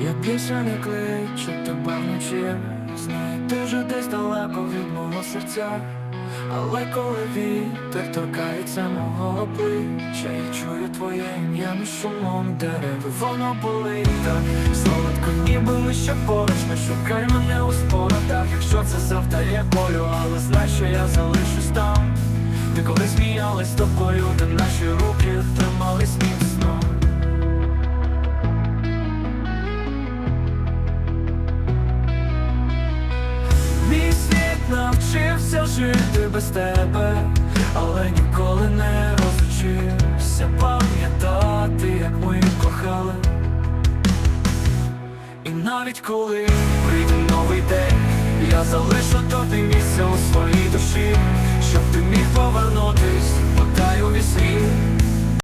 Я більше не кличу тебе вночі. Ти вже десь далеко від мого серця. Але коли вітер торкається мого обличчя Я чую твоє ім'я між шумом дерев Воно болить. Так солодко, ніби лише поруч. Не шукай мене у спогадах. Якщо це завдає болю, але знай, що я залишусь там. Де коли сміялись з тобою, де наші руки жити без тебе, але ніколи не розучився пам'ятати, як ми кохали. І навіть коли прийде новий день,